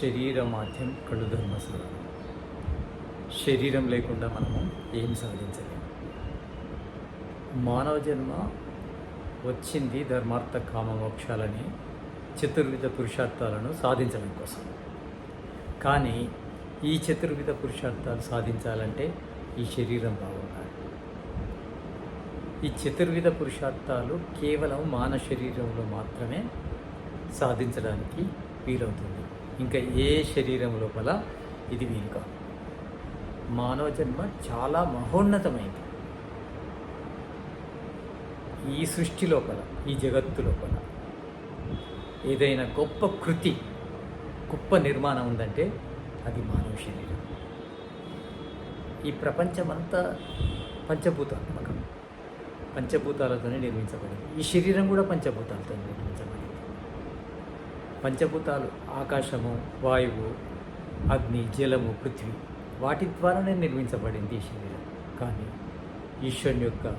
శరీర మాధ్యం కళ్ళు ధర్మస్వరం శరీరం లేకుండా మనము ఏం సాధించలేము మానవ జన్మ వచ్చింది ధర్మార్థ కామ మోక్షాలని చతుర్విధ పురుషార్థాలను సాధించడం కోసం. కానీ ఈ చతుర్విధ పురుషార్థాలు సాధించాలంటే ఈ శరీరం బాగుండాలి. ఈ చతుర్విధ పురుషార్థాలు కేవలం మానవ శరీరంలో మాత్రమే సాధించడానికి వీలవుతుంది. ఇంకా ఏ శరీరం లోపల ఇది వీలు కాదు. మానవ జన్మ చాలా మహోన్నతమైంది. ఈ సృష్టి లోపల ఈ జగత్తు లోపల ఏదైనా గొప్ప కృతి గొప్ప నిర్మాణం ఉందంటే అది మానవ శరీరం. ఈ ప్రపంచమంతా పంచభూతాత్మకం. పంచభూతాలతోనే నిర్మించబడింది. ఈ శరీరం కూడా పంచభూతాలతో నిర్మించబడింది. పంచభూతాలు ఆకాశము వాయువు అగ్ని జలము పృథ్వీ వాటి ద్వారానే నిర్మించబడింది ఈ శరీరం. కానీ ఈశ్వరుని యొక్క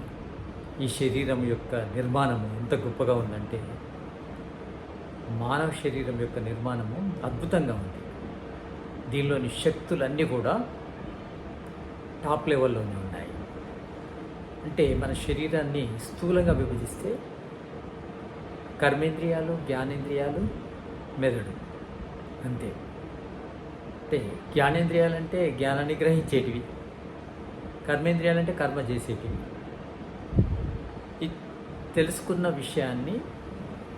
ఈ శరీరం యొక్క నిర్మాణము ఎంత గొప్పగా ఉందంటే మానవ శరీరం యొక్క నిర్మాణము అద్భుతంగా ఉంది. దీనిలోని శక్తులన్నీ కూడా టాప్ లెవెల్లోనే ఉన్నాయి. అంటే మన శరీరాన్ని స్థూలంగా విభజిస్తే కర్మేంద్రియాలు జ్ఞానేంద్రియాలు మెదడు. అంతే. అంటే జ్ఞానేంద్రియాలంటే జ్ఞానాన్ని గ్రహించేటివి కర్మేంద్రియాలంటే కర్మ చేసేటివి. ఈ తెలుసుకున్న విషయాన్ని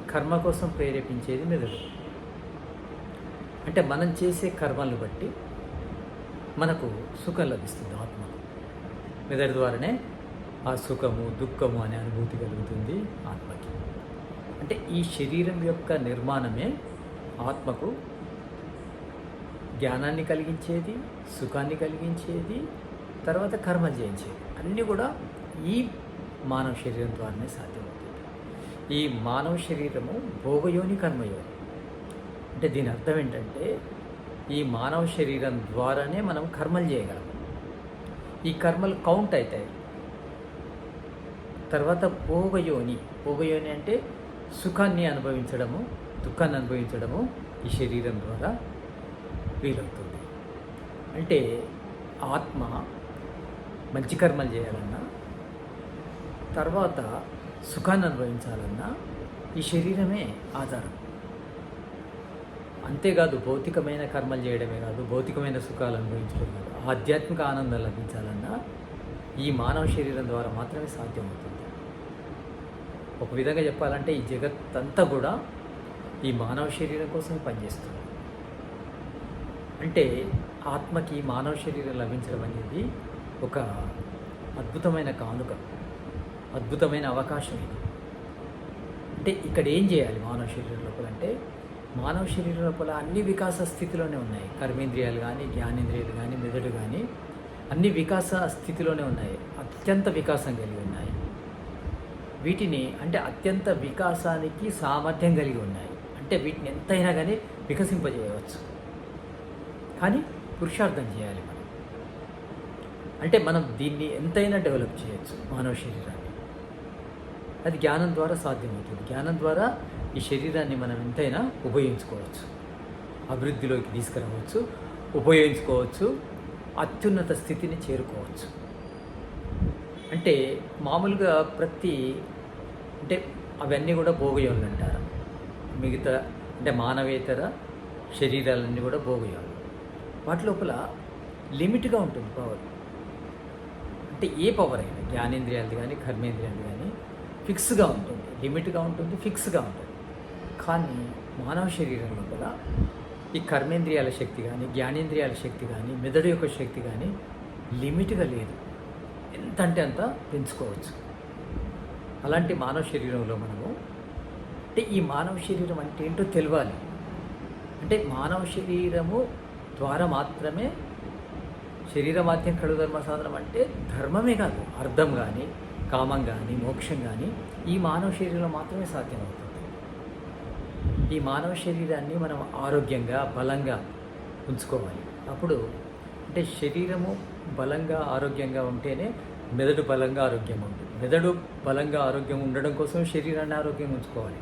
కర్మ కోసం ప్రేరేపించేది మెదడు. అంటే మనం చేసే కర్మలను బట్టి మనకు సుఖం లభిస్తుంది ఆత్మ మెదడు ద్వారానే ఆ సుఖము దుఃఖము అనే అనుభూతి కలుగుతుంది ఆత్మకి. అంటే ఈ శరీరం యొక్క నిర్మాణమే ఆత్మకు జ్ఞానాన్ని కలిగించేది సుఖాన్ని కలిగించేది తర్వాత కర్మ చేయించేది. అన్నీ కూడా ఈ మానవ శరీరం ద్వారానే సాధ్యమవుతుంది ఈ మానవ శరీరము భోగయోని కర్మయోని. అంటే దీని అర్థం ఏంటంటే ఈ మానవ శరీరం ద్వారానే మనం కర్మలు చేయగలం. ఈ కర్మలు కౌంట్ అవుతాయి. తర్వాత భోగయోని. భోగయోని అంటే సుఖాన్ని అనుభవించడము దుఃఖాన్ని అనుభవించడము ఈ శరీరం ద్వారా వీలవుతుంది. అంటే ఆత్మ మంచి కర్మలు చేయాలన్నా తర్వాత సుఖాన్ని అనుభవించాలన్నా ఈ శరీరమే ఆధారం. అంతేకాదు భౌతికమైన కర్మలు చేయడమే కాదు భౌతికమైన సుఖాలు అనుభవించడం కాదు ఆధ్యాత్మిక ఆనందం లభించాలన్నా ఈ మానవ శరీరం ద్వారా మాత్రమే సాధ్యమవుతుంది. ఒక విధంగా చెప్పాలంటే ఈ జగత్తంతా కూడా ఈ మానవ శరీరం కోసమే పనిచేస్తుంది అంటే ఆత్మకి మానవ శరీరం లభించడం అనేది ఒక అద్భుతమైన కానుక అద్భుతమైన అవకాశం ఇది. అంటే ఇక్కడ ఏం చేయాలి మానవ శరీరం లోపల అంటే మానవ శరీరం లోపల అన్ని వికాస స్థితిలోనే ఉన్నాయి. కర్మేంద్రియాలు కానీ జ్ఞానేంద్రియాలు కానీ మెదడు కానీ అన్ని వికాస స్థితిలోనే ఉన్నాయి. అత్యంత వికాసం కలిగి ఉన్నాయి. వీటిని అంటే అత్యంత వికాసానికి సామర్థ్యం కలిగి ఉన్నాయి. అంటే వీటిని ఎంతైనా కానీ వికసింపజేయవచ్చు. కానీ పురుషార్థం చేయాలి మనం. అంటే మనం దీన్ని ఎంతైనా డెవలప్ చేయొచ్చు మానవ శరీరాన్ని. అది జ్ఞానం ద్వారా సాధ్యమవుతుంది. జ్ఞానం ద్వారా ఈ శరీరాన్ని మనం ఎంతైనా ఉపయోగించుకోవచ్చు. అభివృద్ధిలోకి తీసుకురావచ్చు ఉపయోగించుకోవచ్చు అత్యున్నత స్థితిని చేరుకోవచ్చు. అంటే మామూలుగా ప్రతి అంటే అవన్నీ కూడా భోగయోనులు అంటారు? మిగతా అంటే మానవేతర శరీరాలన్నీ కూడా భోగయోనులు వాటి లోపల లిమిట్గా ఉంటుంది పవర్. అంటే ఏ పవర్ అయినా జ్ఞానేంద్రియాలు కానీ కర్మేంద్రియాలు కానీ ఫిక్స్గా ఉంటుంది. లిమిట్గా ఉంటుంది ఫిక్స్గా ఉంటుంది. కానీ మానవ శరీరం లోపల ఈ కర్మేంద్రియాల శక్తి కానీ జ్ఞానేంద్రియాల శక్తి కానీ మెదడు యొక్క శక్తి కానీ లిమిట్గా లేదు. ఎంత అంటే అంత పెంచుకోవచ్చు. అలాంటి మానవ శరీరంలో మనము అంటే ఈ మానవ శరీరం అంటే ఏంటో తెలియాలి అంటే మానవ శరీరము ద్వారా మాత్రమే శరీర మాధ్యం కడు ధర్మ సాధనం అంటే ధర్మమే కాదు అర్థం కానీ కామం కానీ మోక్షం కానీ ఈ మానవ శరీరంలో మాత్రమే సాధ్యమవుతుంది. ఈ మానవ శరీరాన్ని మనం ఆరోగ్యంగా బలంగా ఉంచుకోవాలి. అప్పుడు అంటే శరీరము బలంగా ఆరోగ్యంగా ఉంటేనే మెదడు బలంగా ఆరోగ్యం ఉంటుంది. మెదడు బలంగా ఆరోగ్యం ఉండడం కోసం శరీరాన్ని ఆరోగ్యం ఉంచుకోవాలి.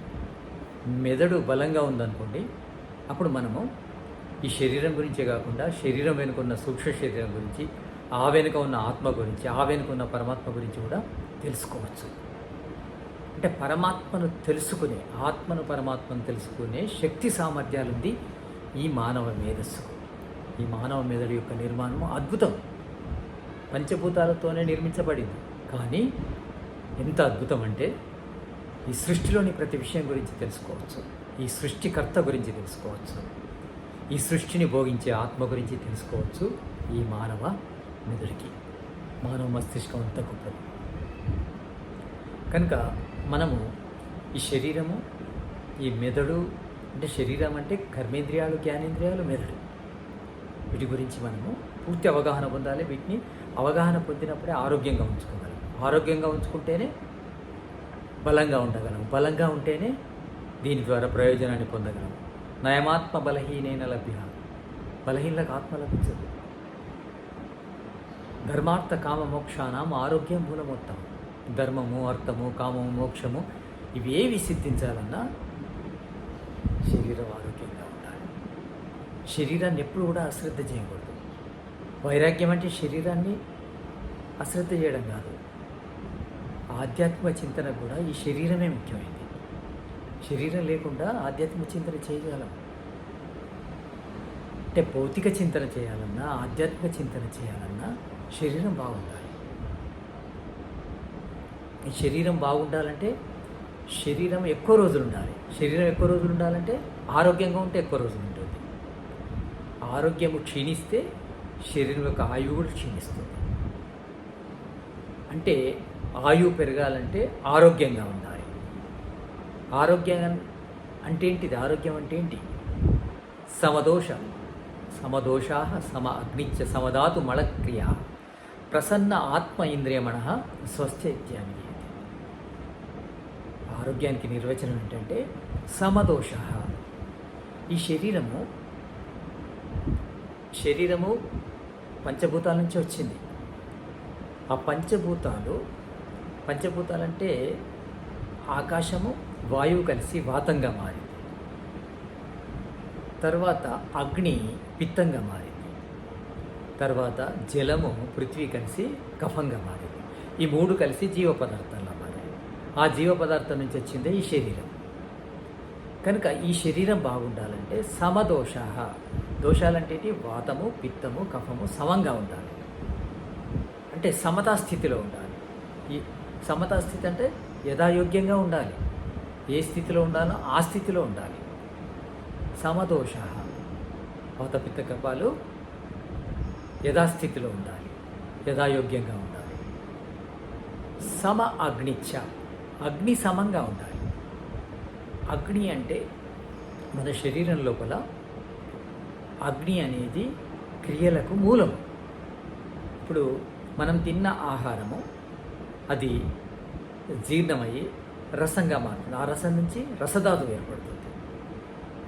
మెదడు బలంగా ఉందనుకోండి అప్పుడు మనము ఈ శరీరం గురించే కాకుండా శరీరం వెనుక ఉన్న సూక్ష్మ శరీరం గురించి ఆ వెనుక ఉన్న ఆత్మ గురించి ఆ వెనుక ఉన్న పరమాత్మ గురించి కూడా తెలుసుకోవచ్చు. అంటే పరమాత్మను తెలుసుకునే ఆత్మను పరమాత్మను తెలుసుకునే శక్తి సామర్థ్యాలు ఉంది ఈ మానవ మేధస్సు ఈ మానవ మెదడు యొక్క నిర్మాణం అద్భుతం. పంచభూతాలతోనే నిర్మించబడింది. కానీ ఎంత అద్భుతం అంటే ఈ సృష్టిలోని ప్రతి విషయం గురించి తెలుసుకోవచ్చు. ఈ సృష్టికర్త గురించి తెలుసుకోవచ్చు. ఈ సృష్టిని భోగించే ఆత్మ గురించి తెలుసుకోవచ్చు. ఈ మానవ మెదడుకి. మానవ మస్తిష్కం అంత గొప్పది. కనుక మనము ఈ శరీరము ఈ మెదడు అంటే శరీరం అంటే కర్మేంద్రియాలు జ్ఞానేంద్రియాలు మెదడు. వీటి గురించి మనము పూర్తి అవగాహన పొందాలి. వీటిని అవగాహన పొందినప్పుడే ఆరోగ్యంగా ఉంచుకోవాలి ఆరోగ్యంగా ఉంచుకుంటేనే బలంగా ఉండగలం. బలంగా ఉంటేనే దీని ద్వారా ప్రయోజనాన్ని పొందగలం. నయమాత్మ బలహీనైన లభ్య. బలహీనలకు ఆత్మ లభించదు. ధర్మార్థ కామ మోక్షానం ఆరోగ్యం మూలమొత్తం. ధర్మము అర్థము కామము మోక్షము ఇవి ఏవి సిద్ధించాలన్నా శరీరం ఆరోగ్యంగా ఉండాలి. శరీరాన్ని ఎప్పుడు కూడా అశ్రద్ధ చేయకూడదు. వైరాగ్యం అంటే శరీరాన్ని అశ్రద్ధ చేయడం కాదు. ఆధ్యాత్మిక చింతన కూడా ఈ శరీరమే ముఖ్యమైనది. శరీరం లేకుండా ఆధ్యాత్మిక చింతన చేయగలం అంటే భౌతిక చింతన చేయాలన్నా ఆధ్యాత్మిక చింతన చేయాలన్నా శరీరం బాగుండాలి. ఈ శరీరం బాగుండాలంటే శరీరం ఎక్కువ రోజులు ఉండాలి. శరీరం ఎక్కువ రోజులు ఉండాలంటే ఆరోగ్యంగా ఉంటే ఎక్కువ రోజులు ఉంటుంది. ఆరోగ్యము క్షీణిస్తే శరీరం యొక్క ఆయువు కూడా క్షీణిస్తుంది. అంటే ఆయువు పెరగాలంటే ఆరోగ్యంగా ఉండాలి. ఆరోగ్యం అంటే ఏంటిది ఆరోగ్యం అంటే ఏంటి సమదోష. సమదోషా సమ అగ్నిచ్చ సమధాతు మళక్రియ ప్రసన్న ఆత్మ ఇంద్రియమణ స్వస్థ ఆరోగ్యానికి నిర్వచనం ఏంటంటే సమదోష. ఈ శరీరము శరీరము పంచభూతాల నుంచి వచ్చింది. ఆ పంచభూతాలు పంచభూతాలంటే ఆకాశము వాయువు కలిసి వాతంగా మారింది. తర్వాత అగ్ని పిత్తంగా మారింది. తర్వాత జలము పృథ్వీ కలిసి కఫంగా మారింది. ఈ మూడు కలిసి జీవ పదార్థంలో మారాయి. ఆ జీవ పదార్థం నుంచి వచ్చిందే ఈ శరీరం. కనుక ఈ శరీరం బాగుండాలంటే సమదోష దోషాలంటే వాతము పిత్తము కఫము సమంగా ఉండాలి. అంటే సమతా స్థితిలో ఉండాలి. ఈ సమతా స్థితి అంటే యథాయోగ్యంగా ఉండాలి. ఏ స్థితిలో ఉండాలో ఆ స్థితిలో ఉండాలి. సమదోష వాత పిత్త కపాలు యథాస్థితిలో ఉండాలి. యథాయోగ్యంగా ఉండాలి. సమ అగ్నిచ్చ అగ్ని సమంగా ఉండాలి. అగ్ని అంటే మన శరీరం లోపల అగ్ని అనేది క్రియలకు మూలం ఇప్పుడు మనం తిన్న ఆహారము అది జీర్ణమయ్యి రసంగా మారుతుంది. ఆ రసం నుంచి రసధాతు ఏర్పడుతుంది.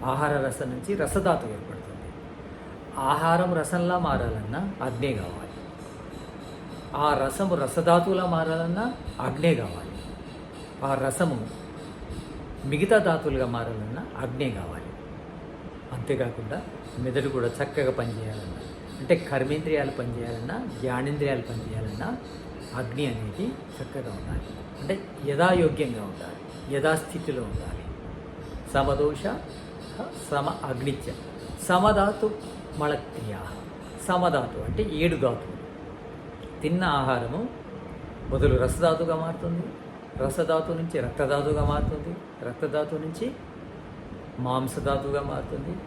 ఆహార రసం నుంచి రసధాతు ఏర్పడుతుంది. ఆహారం రసంలా మారాలన్నా అగ్నే కావాలి. ఆ రసము రసధాతువులా మారాలన్నా అగ్నే కావాలి. ఆ రసము మిగతా ధాతువులుగా మారాలన్నా అగ్నే కావాలి. అంతేకాకుండా మెదడు కూడా చక్కగా పనిచేయాలన్నా అంటే కర్మేంద్రియాలు పనిచేయాలన్నా జ్ఞానేంద్రియాలు పనిచేయాలన్నా అగ్ని అనేది చక్కగా ఉండాలి. అంటే యథాయోగ్యంగా ఉండాలి. యథాస్థితిలో ఉండాలి. సమదోష సమ అగ్నిత్య సమధాతు మళక్రియ సమధాతు అంటే ఏడు ధాతువులు. తిన్న ఆహారము మొదలు రసధాతుగా మారుతుంది. రసధాతు నుంచి రక్తధాతుగా మారుతుంది. రక్తధాతు నుంచి మాంసధాతుగా మారుతుంది.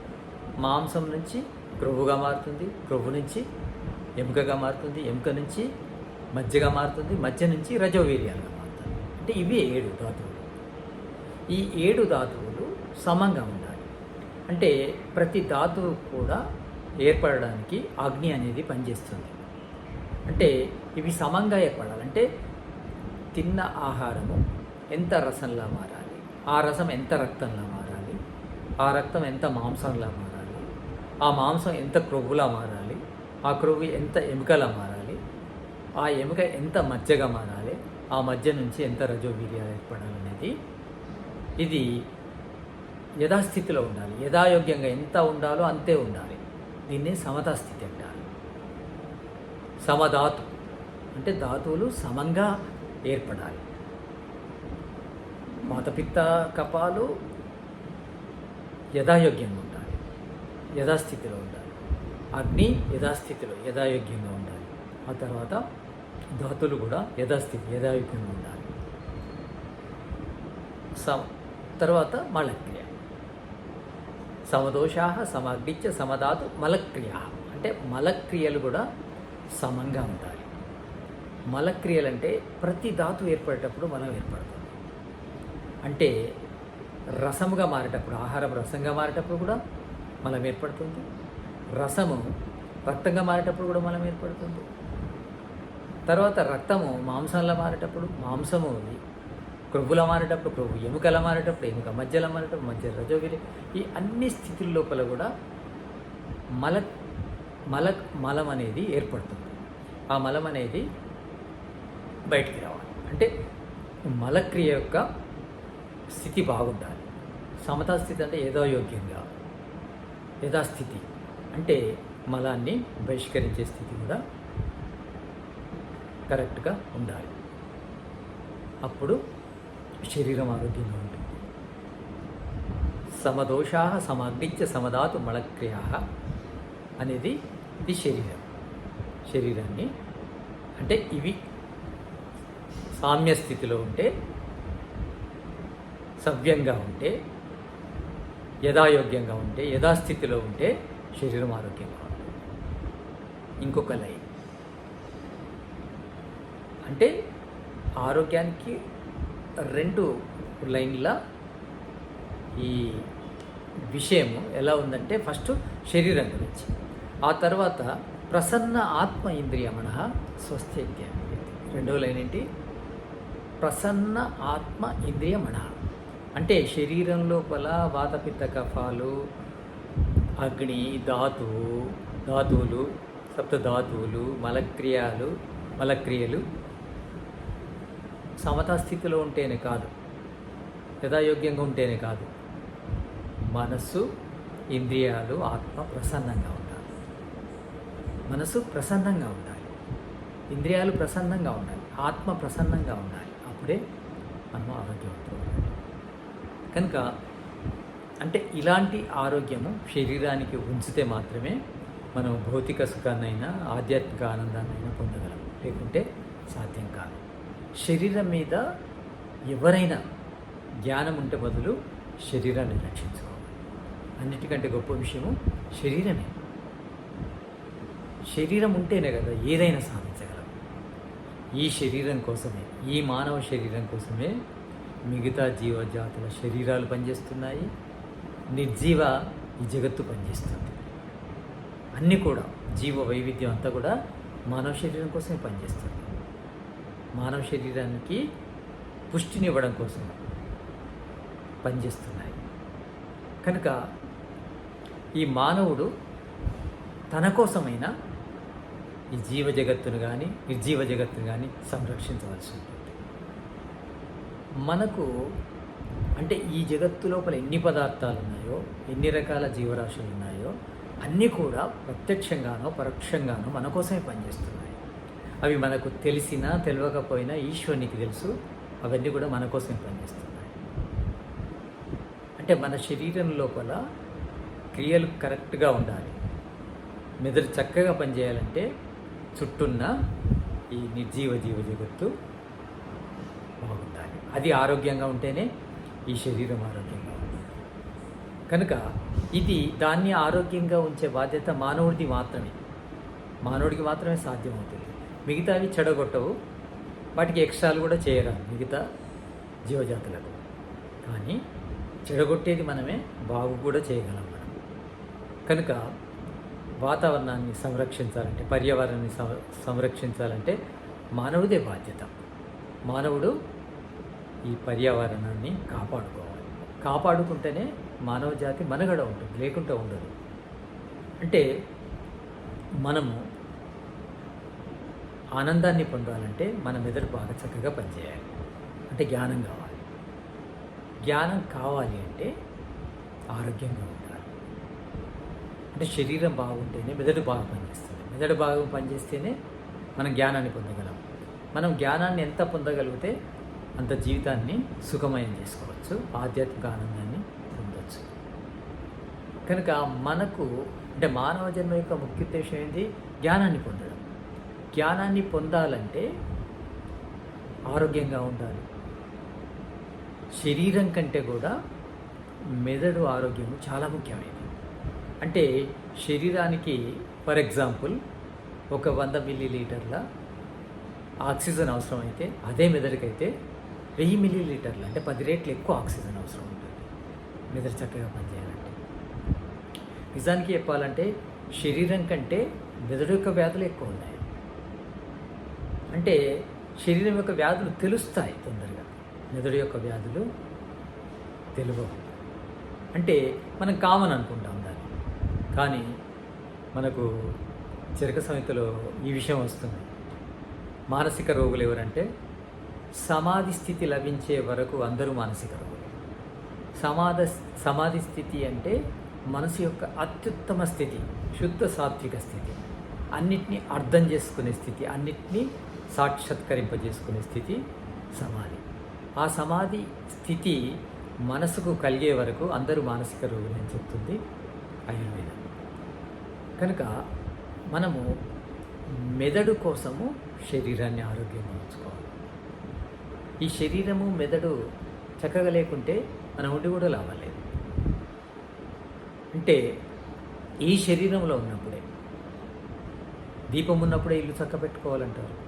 మాంసం నుంచి క్రొవ్వుగా మారుతుంది. క్రొవ్వు నుంచి ఎముకగా మారుతుంది. ఎముక నుంచి మజ్జగా మారుతుంది మధ్య నుంచి రజోవీర్యాలుగా మారుతుంది. అంటే ఇవి ఏడు ధాతువులు. ఈ ఏడు ధాతువులు సమంగా ఉండాలి. అంటే ప్రతి ధాతువు కూడా ఏర్పడడానికి అగ్ని అనేది పనిచేస్తుంది. అంటే ఇవి సమంగా ఏర్పడాలంటే తిన్న ఆహారము ఎంత రసంలా మారాలి? ఆ రసం ఎంత రక్తంలా మారాలి? ఆ రక్తం ఎంత మాంసంలా మారాలి? ఆ మాంసం ఎంత క్రొవ్వులా మారాలి? ఆ క్రొవ్వు ఎంత ఎముకలా మారాలి? ఆ ఎముక ఎంత మజ్జగా మారాలి? ఆ మధ్య నుంచి ఎంత రజోవీర్యాలు ఏర్పడాలనేది. ఇది యథాస్థితిలో ఉండాలి. యథాయోగ్యంగా ఎంత ఉండాలో అంతే ఉండాలి. దీన్ని సమతాస్థితి అంటారు. సమధాతు. అంటే ధాతువులు సమంగా ఏర్పడాలి. మాతపిత్త కపాలు యథాయోగ్యంగా ఉండాలి. యథాస్థితిలో ఉండాలి. అగ్ని యథాస్థితిలో యథాయోగ్యంగా ఉండాలి. ఆ తర్వాత ధాతులు కూడా యథాస్థితి యథావిధ్యంగా ఉండాలి. సమ తర్వాత మలక్రియ. సమదోషా సమగ్నిత్య సమధాతు మలక్రియ. అంటే మలక్రియలు కూడా సమంగా ఉండాలి. మలక్రియలు అంటే ప్రతి ధాతు ఏర్పడేటప్పుడు మనం ఏర్పడుతుంది అంటే రసముగా మారేటప్పుడు ఆహారం రసంగా మారేటప్పుడు కూడా మనం ఏర్పడుతుంది రసము రక్తంగా మారేటప్పుడు కూడా మనం ఏర్పడుతుంది తర్వాత రక్తము మాంసంలో మారేటప్పుడు మాంసము క్రొవ్వుల మారేటప్పుడు క్రొవ్వు ఎముకల మారేటప్పుడు ఎముక మధ్యలో మారేటప్పుడు మధ్య రజోగిరి ఈ అన్ని స్థితుల లోపల కూడా మల మల మలం అనేది ఏర్పడుతుంది. ఆ మలం అనేది బయటికి రావాలి. అంటే మలక్రియ యొక్క స్థితి బాగుండాలి. సమతా స్థితి అంటే యథాయోగ్యంగా యథాస్థితి. అంటే మలాన్ని బహిష్కరించే స్థితి కూడా కరెక్ట్గా ఉండాలి. అప్పుడు శరీరం ఆరోగ్యంగా ఉంటుంది. సమదోషా సమాగ్నిత్య సమధాతు మలక్రియ అనేది ఇది శరీరం. శరీరాన్ని అంటే ఇవి సామ్య స్థితిలో ఉంటే సవ్యంగా ఉంటే యథాయోగ్యంగా ఉంటే యథాస్థితిలో ఉంటే శరీరం ఆరోగ్యంగా ఉంటుంది. ఇంకొక లైన్. అంటే ఆరోగ్యానికి రెండు లైన్ల ఈ విషయము ఎలా ఉందంటే ఫస్ట్ శరీరం గురించి. ఆ తర్వాత ప్రసన్న ఆత్మ ఇంద్రియమణ స్వస్థ్యత్య రెండవ లైన్ ఏంటి? ప్రసన్న ఆత్మ ఇంద్రియమణ అంటే శరీరం లోపల వాతపిత్త కఫాలు అగ్ని ధాతువు ధాతువులు సప్త ధాతువులు మలక్రియాలు మలక్రియలు సమతా స్థితిలో ఉంటేనే కాదు. యథాయోగ్యంగా ఉంటేనే కాదు. మనస్సు ఇంద్రియాలు ఆత్మ ప్రసన్నంగా ఉండాలి. మనసు ప్రసన్నంగా ఉండాలి. ఇంద్రియాలు ప్రసన్నంగా ఉండాలి. ఆత్మ ప్రసన్నంగా ఉండాలి. అప్పుడే మనం ఆరోగ్యవంతం కనుక అంటే ఇలాంటి ఆరోగ్యము శరీరానికి ఉంచితే మాత్రమే మనం భౌతిక సుఖాన్నైనా ఆధ్యాత్మిక ఆనందాన్నైనా పొందగలం. లేకుంటే సాధ్యం శరీరం మీద ఎవరైనా ధ్యానం ఉంటే బదులు శరీరాన్ని రక్షించుకోవాలి. అన్నిటికంటే గొప్ప విషయము శరీరమే. శరీరం ఉంటేనే కదా ఏదైనా సాధించగలం. ఈ శరీరం కోసమే ఈ మానవ శరీరం కోసమే మిగతా జీవజాతుల శరీరాలు పనిచేస్తున్నాయి. నిర్జీవ ఈ జగత్తు పనిచేస్తుంది. అన్నీ కూడా జీవ వైవిధ్యం అంతా కూడా మానవ శరీరం కోసమే పనిచేస్తుంది. మానవ శరీరానికి పుష్టినివ్వడం కోసం పనిచేస్తున్నాయి. కనుక ఈ మానవుడు తన కోసమైనా ఈ జీవ జగత్తును కానీ నిర్జీవ జగత్తును కానీ సంరక్షించవలసి ఉంటుంది. మనకు అంటే ఈ జగత్తు లోపల ఎన్ని పదార్థాలు ఉన్నాయో ఎన్ని రకాల జీవరాశులు ఉన్నాయో అన్నీ కూడా ప్రత్యక్షంగానో పరోక్షంగానో మన కోసమే పనిచేస్తున్నాయి. అవి మనకు తెలిసినా తెలియకపోయినా ఈశ్వరునికి తెలుసు. అవన్నీ కూడా మన కోసమే పనిచేస్తున్నాయి. అంటే మన శరీరం లోపల క్రియలు కరెక్ట్గా ఉండాలి. మెదడు చక్కగా పనిచేయాలంటే చుట్టూన్న ఈ నిర్జీవ జీవ జగత్తు బాగుండాలి. అది ఆరోగ్యంగా ఉంటేనే ఈ శరీరం ఆరోగ్యంగా ఉంటుంది. కనుక ఇది దాన్ని ఆరోగ్యంగా ఉంచే బాధ్యత మానవుడిది మాత్రమే. మానవుడికి మాత్రమే సాధ్యమవుతుంది. మిగతావి చెడగొట్టవు. వాటికి ఎక్స్ట్రాలు కూడా చేయరా మిగతా జీవజాతులకు. కానీ చెడగొట్టేది మనమే బాగు కూడా చేయగలం మనం. కనుక వాతావరణాన్ని సంరక్షించాలంటే పర్యావరణాన్ని సం- సంరక్షించాలంటే మానవుదే బాధ్యత. మానవుడు ఈ పర్యావరణాన్ని కాపాడుకోవాలి. కాపాడుకుంటేనే మానవ జాతి మనగడ ఉంటుంది లేకుంటే ఉండదు. అంటే మనము ఆనందాన్ని పొందాలంటే మన మెదడు బాగా చక్కగా పనిచేయాలి. అంటే జ్ఞానం కావాలి. జ్ఞానం కావాలి అంటే ఆరోగ్యంగా ఉండాలి. అంటే శరీరం బాగుంటేనే మెదడు బాగా పనిచేస్తుంది. మెదడు బాగా పనిచేస్తేనే మనం జ్ఞానాన్ని పొందగలం. మనం జ్ఞానాన్ని ఎంత పొందగలిగితే అంత జీవితాన్ని సుఖమయం చేసుకోవచ్చు ఆధ్యాత్మిక ఆనందాన్ని పొందవచ్చు కనుక మనకు అంటే మానవ జన్మ యొక్క ముఖ్య ఉద్దేశం ఏంటి? జ్ఞానాన్ని పొందడం. జ్ఞానాన్ని పొందాలంటే ఆరోగ్యంగా ఉండాలి. శరీరం కంటే కూడా మెదడు ఆరోగ్యం చాలా ముఖ్యమైనది. అంటే శరీరానికి ఫర్ ఎగ్జాంపుల్ ఒక వంద మిల్లీ లీటర్ల ఆక్సిజన్ అవసరమైతే అదే మెదడుకైతే వెయ్యి మిల్లీ లీటర్లు అంటే పది రేట్లు ఎక్కువ ఆక్సిజన్ అవసరం ఉంటుంది మెదడు చక్కగా పనిచేయాలంటే. నిజానికి చెప్పాలంటే శరీరం కంటే మెదడు యొక్క వ్యాధులు ఎక్కువ ఉన్నాయి. అంటే శరీరం యొక్క వ్యాధులు తెలుస్తాయి తొందరగా. మెదడు యొక్క వ్యాధులు తెలియవు అంటే మనం కామన్ అనుకుంటాం దాన్ని. కానీ మనకు చరక సంహితలో ఈ విషయం వస్తుంది. మానసిక రోగులు ఎవరంటే సమాధి స్థితి లభించే వరకు అందరూ మానసిక రోగులు. సమాధ సమాధి స్థితి అంటే మనసు యొక్క అత్యుత్తమ స్థితి శుద్ధ సాత్విక స్థితి. అన్నిటినీ అర్థం చేసుకునే స్థితి అన్నిటినీ సాక్షాత్కరింపజేసుకునే స్థితి సమాధి. ఆ సమాధి స్థితి మనసుకు కలిగే వరకు అందరూ మానసిక రోగులు అని చెప్తుంది ఆయుర్వేదం. కనుక మనము మెదడు కోసము శరీరాన్ని ఆరోగ్యంగా ఉంచుకోవాలి ఈ శరీరము మెదడు చక్కగా లేకుంటే మన ఉండి కూడా లాభం అంటే ఈ శరీరంలో ఉన్నప్పుడే దీపం ఉన్నప్పుడే ఇల్లు చక్క పెట్టుకోవాలంటారు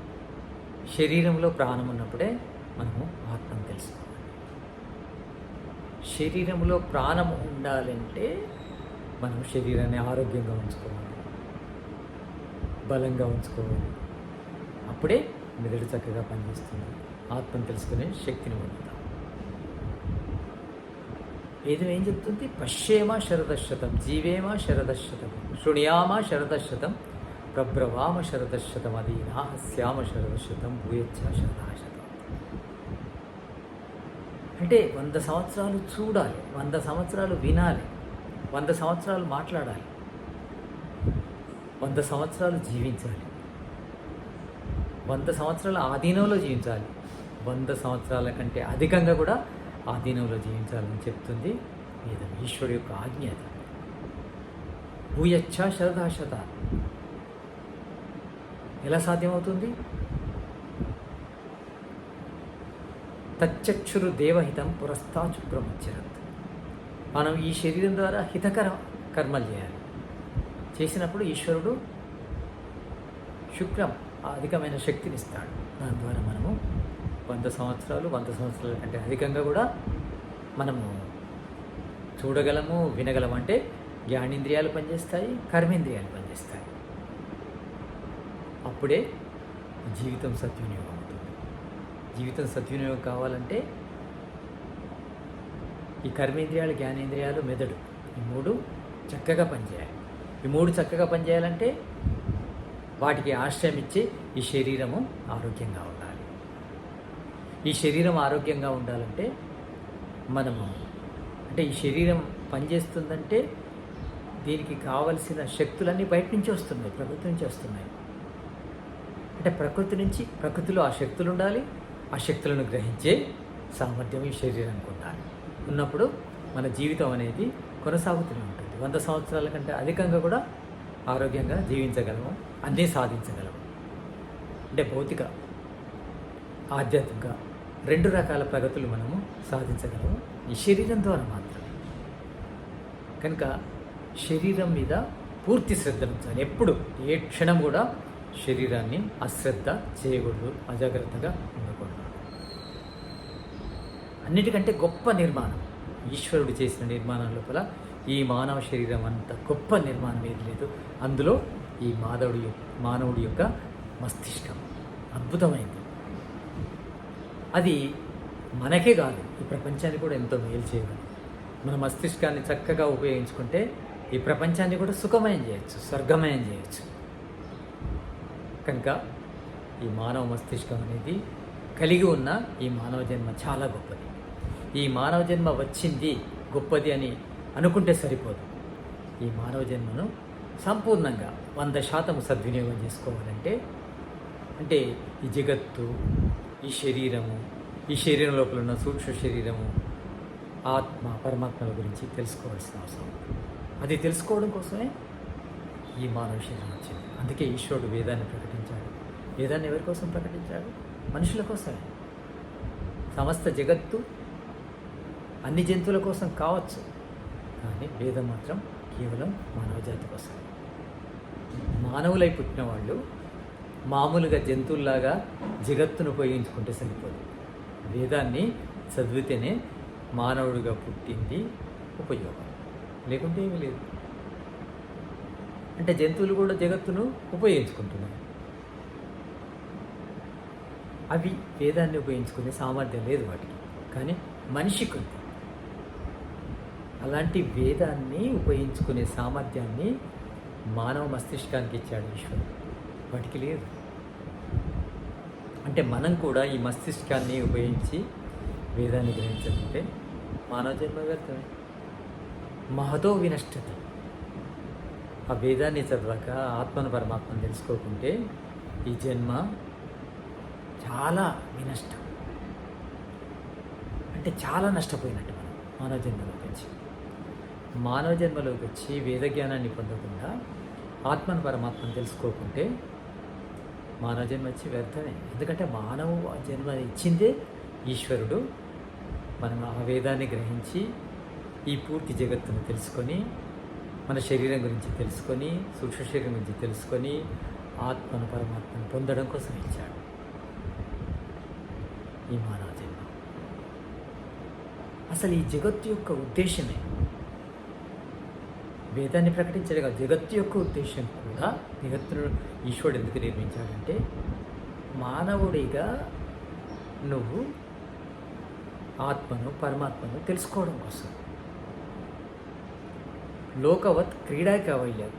శరీరంలో ప్రాణం ఉన్నప్పుడే మనము ఆత్మను తెలుసుకోవాలి. శరీరంలో ప్రాణం ఉండాలంటే మనం శరీరాన్ని ఆరోగ్యంగా ఉంచుకోవాలి. బలంగా ఉంచుకోవాలి. అప్పుడే మెదడు చక్కగా పనిచేస్తుంది. ఆత్మను తెలుసుకునే శక్తిని పొందుతాం. వేదం ఏం చెప్తుంది? పశ్యేమ శరదశతం జీవేమ శరదశతం శృణుయామ శరదశతం ప్రభ్రవామ శరదశతం అదీనా శ్యామ శరదశతం భూయచ్చ శరదాశతం అంటే వంద సంవత్సరాలు చూడాలి వంద సంవత్సరాలు వినాలి వంద సంవత్సరాలు మాట్లాడాలి వంద సంవత్సరాలు జీవించాలి వంద సంవత్సరాల ఆధీనంలో జీవించాలి వంద సంవత్సరాల కంటే అధికంగా కూడా ఆధీనంలో జీవించాలని చెప్తుంది ఈశ్వరు యొక్క ఆజ్ఞ అది. భూయచ్చ శరదాశత ఎలా సాధ్యమవుతుంది? తచ్చక్షురు దేవహితం పురస్తాచు బ్రహ్మచరత్ మనం ఈ శరీరం ద్వారా హితకర కర్మలు చేయాలి. చేసినప్పుడు ఈశ్వరుడు శుక్రం ఆ అధికమైన శక్తిని ఇస్తాడు. దాని ద్వారా మనము వంద సంవత్సరాలు వంద సంవత్సరాల కంటే అధికంగా కూడా మనము చూడగలము వినగలము అంటే జ్ఞానేంద్రియాలు పనిచేస్తాయి కర్మేంద్రియాలు పనిచేస్తాయి. అప్పుడే జీవితం సద్వినియోగం అవుతుంది. జీవితం సద్వినియోగం కావాలంటే ఈ కర్మేంద్రియాలు జ్ఞానేంద్రియాలు మెదడు ఈ మూడు చక్కగా పనిచేయాలి. ఈ మూడు చక్కగా పనిచేయాలంటే వాటికి ఆశ్రయం ఇచ్చి ఈ శరీరము ఆరోగ్యంగా ఉండాలి. ఈ శరీరం ఆరోగ్యంగా ఉండాలంటే మనము అంటే ఈ శరీరం పనిచేస్తుందంటే దీనికి కావలసిన శక్తులన్నీ బయట నుంచి వస్తున్నాయి ప్రభుత్వం నుంచి వస్తున్నాయి. అంటే ప్రకృతి నుంచి ప్రకృతిలో ఆ శక్తులు ఉండాలి ఆ శక్తులను గ్రహించే సామర్థ్యం ఈ శరీరానికి ఉండాలి. ఉన్నప్పుడు మన జీవితం అనేది కొనసాగుతూనే ఉంటుంది. వంద సంవత్సరాల కంటే అధికంగా కూడా ఆరోగ్యంగా జీవించగలము అన్నీ సాధించగలము. అంటే భౌతిక ఆధ్యాత్మిక రెండు రకాల ప్రగతులు మనము సాధించగలము. ఈ శరీరం ద్వారా మాత్రమే. కనుక శరీరం మీద పూర్తి శ్రద్ధ ఉంచాలి. ఎప్పుడు ఏ క్షణం కూడా శరీరాన్ని అశ్రద్ధ చేయకూడదు అజాగ్రత్తగా ఉండకూడదు. అన్నిటికంటే గొప్ప నిర్మాణం ఈశ్వరుడు చేసిన నిర్మాణం లోపల ఈ మానవ శరీరం అంత గొప్ప నిర్మాణం ఏది లేదు. అందులో ఈ మాధవుడి మానవుడి యొక్క మస్తిష్కం అద్భుతమైంది. అది మనకే కాదు ఈ ప్రపంచాన్ని కూడా ఎంతో మేలు చేయగలదు. మన మస్తిష్కాన్ని చక్కగా ఉపయోగించుకుంటే ఈ ప్రపంచాన్ని కూడా సుఖమయం చేయొచ్చు స్వర్గమయం చేయొచ్చు. కనుక ఈ మానవ మస్తిష్కం అనేది కలిగి ఉన్న ఈ మానవ జన్మ చాలా గొప్పది. ఈ మానవ జన్మ వచ్చింది గొప్పది అని అనుకుంటే సరిపోదు. ఈ మానవ జన్మను సంపూర్ణంగా వంద శాతం సద్వినియోగం చేసుకోవాలంటే అంటే ఈ జగత్తు ఈ శరీరము ఈ శరీరం లోపల ఉన్న సూక్ష్మ శరీరము ఆత్మ పరమాత్మల గురించి తెలుసుకోవాల్సిన అవసరం అది తెలుసుకోవడం కోసమే ఈ మానవ శరీరం వచ్చింది. అందుకే ఈశ్వరుడు వేదాన్ని ప్రకటించాడు. వేదాన్ని ఎవరి కోసం ప్రకటించాడు? మనుషుల కోసమే. సమస్త జగత్తు అన్ని జంతువుల కోసం కావచ్చు. కానీ వేదం మాత్రం కేవలం మానవజాతి కోసం మానవులై పుట్టిన వాళ్ళు మామూలుగా జంతువుల్లాగా జగత్తును ఉపయోగించుకుంటే సరిపోదు. వేదాన్ని చదివితేనే మానవుడిగా పుట్టింది ఉపయోగం. లేకుంటే ఏమీ లేదు. అంటే జంతువులు కూడా జగత్తును ఉపయోగించుకుంటున్నాయి. అవి వేదాన్ని ఉపయోగించుకునే సామర్థ్యం లేదు వాటికి. కానీ మనిషికి ఉంది అలాంటి వేదాన్ని ఉపయోగించుకునే సామర్థ్యాన్ని మానవ మస్తిష్కానికి ఇచ్చాడు ఈశ్వరుడు. వాటికి లేదు. అంటే మనం కూడా ఈ మస్తిష్కాన్ని ఉపయోగించి వేదాన్ని గ్రహించాలంటే మానవ జన్మ వ్యర్థమే. మహతో వినష్టత. ఆ వేదాన్ని చదవక ఆత్మను పరమాత్మను తెలుసుకోకుంటే ఈ జన్మ చాలా వినష్టం. అంటే చాలా నష్టపోయినట్టు మనం మానవ జన్మలోకి వచ్చి. మానవ జన్మలోకి వచ్చి వేద జ్ఞానాన్ని పొందకుండా ఆత్మను పరమాత్మను తెలుసుకోకుంటే మానవ జన్మ వచ్చి వ్యర్థమే. ఎందుకంటే మానవ జన్మ ఇచ్చిందే ఈశ్వరుడు. మనం ఆ వేదాన్ని గ్రహించి ఈ పూర్తి జగత్తును తెలుసుకొని మన శరీరం గురించి తెలుసుకొని సూక్ష్మ శరీరం గురించి తెలుసుకొని ఆత్మను పరమాత్మను పొందడం కోసం ఇచ్చాడు. ఈ మానవ జన్మ అసలు ఈ జగత్తు యొక్క ఉద్దేశమే. వేదాన్ని ప్రకటించడం కాదు జగత్తు యొక్క ఉద్దేశం కూడా జగత్తును ఈశ్వరుడు ఎందుకు నిర్మించాడంటే మానవుడిగా నువ్వు ఆత్మను పరమాత్మను తెలుసుకోవడం కోసం. లోకవత్ క్రీడా కైవల్యం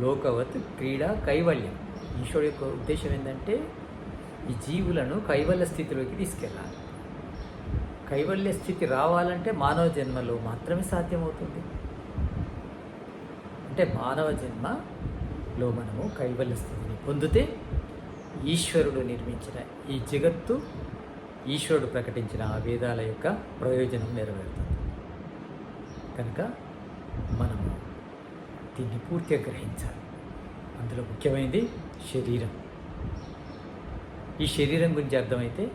లోకవత్ క్రీడా కైవల్యం ఈశ్వరుడు యొక్క ఉద్దేశం ఏంటంటే ఈ జీవులను కైవల్య స్థితిలోకి తీసుకెళ్ళాలి కైవల్య స్థితి రావాలంటే మానవ జన్మలో మాత్రమే సాధ్యమవుతుంది అంటే మానవ జన్మలో మనము కైవల్య స్థితిని పొందితే ఈశ్వరుడు నిర్మించిన ఈ జగత్తు ఈశ్వరుడు ప్రకటించిన ఆ వేదాల యొక్క ప్రయోజనం నెరవేరుతుంది కనుక మనము దీన్ని పూర్తిగా గ్రహించాలి. అందులో ముఖ్యమైనది శరీరం. ఈ శరీరం గురించి అర్థమైతే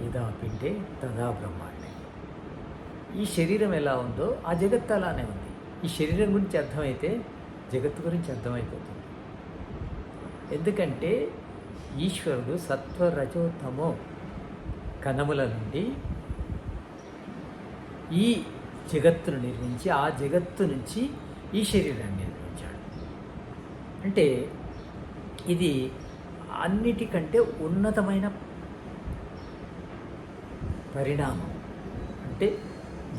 యదా పిండే తదా బ్రహ్మాండే. ఈ శరీరం ఎలా ఉందో ఆ జగత్తు అలానే ఉంది. ఈ శరీరం గురించి అర్థమైతే జగత్తు గురించి అర్థమైపోతుంది. ఎందుకంటే ఈశ్వరుడు సత్వరజోతమో కణముల నుండి ఈ జగత్తును నిర్మించి ఆ జగత్తు నుంచి ఈ శరీరాన్ని నిర్మించాడు. అంటే ఇది అన్నిటికంటే ఉన్నతమైన పరిణామం. అంటే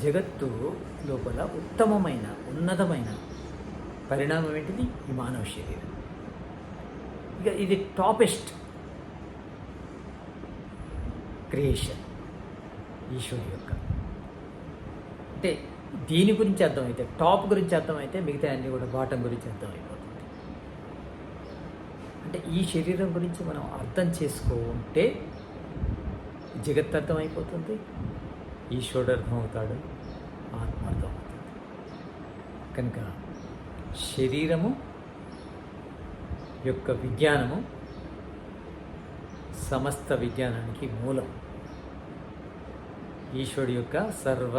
జగత్తు లోపల ఉత్తమమైన ఉన్నతమైన పరిణామం ఏంటిది? ఈ మానవ శరీరం. ఇక ఇది టాపెస్ట్ క్రియేషన్ ఈశ్వరు యొక్క అంటే దీని గురించి అర్థమైతే టాప్ గురించి అర్థమైతే మిగతా అన్నీ కూడా బాటం గురించి అర్థమైపోతుంది. అంటే ఈ శరీరం గురించి మనం అర్థం చేసుకుంటే జగత్ అర్థమైపోతుంది ఈశ్వరుడు అర్థమవుతాడు ఆత్మ అర్థమవుతుంది. కనుక శరీరము యొక్క విజ్ఞానము సమస్త విజ్ఞానానికి మూలం. ఈశ్వరుడు యొక్క సర్వ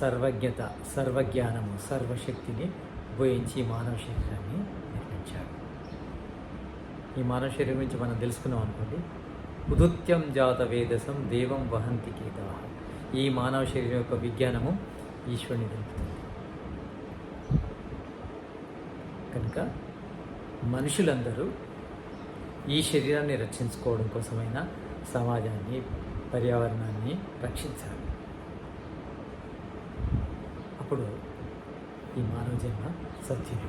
సర్వజ్ఞత సర్వజ్ఞానము సర్వశక్తిని ఉపయోగించి మానవ శరీరాన్ని నిర్మించాడు ఈ మానవ శరీరం గురించి మనం తెలుసుకున్నాం అనుకోండి. ఉదుత్యం జాత వేదసం దేవం వహంతి కేతవ. ఈ మానవ శరీరం యొక్క విజ్ఞానము ఈశ్వరుని తెలుపుతుంది కనుక మనుషులందరూ ఈ శరీరాన్ని రక్షించుకోవడం కోసమైనా సమాజాన్ని పర్యావరణాన్ని రక్షించాలి. అప్పుడు ఈ మానవ జన్మ సత్యం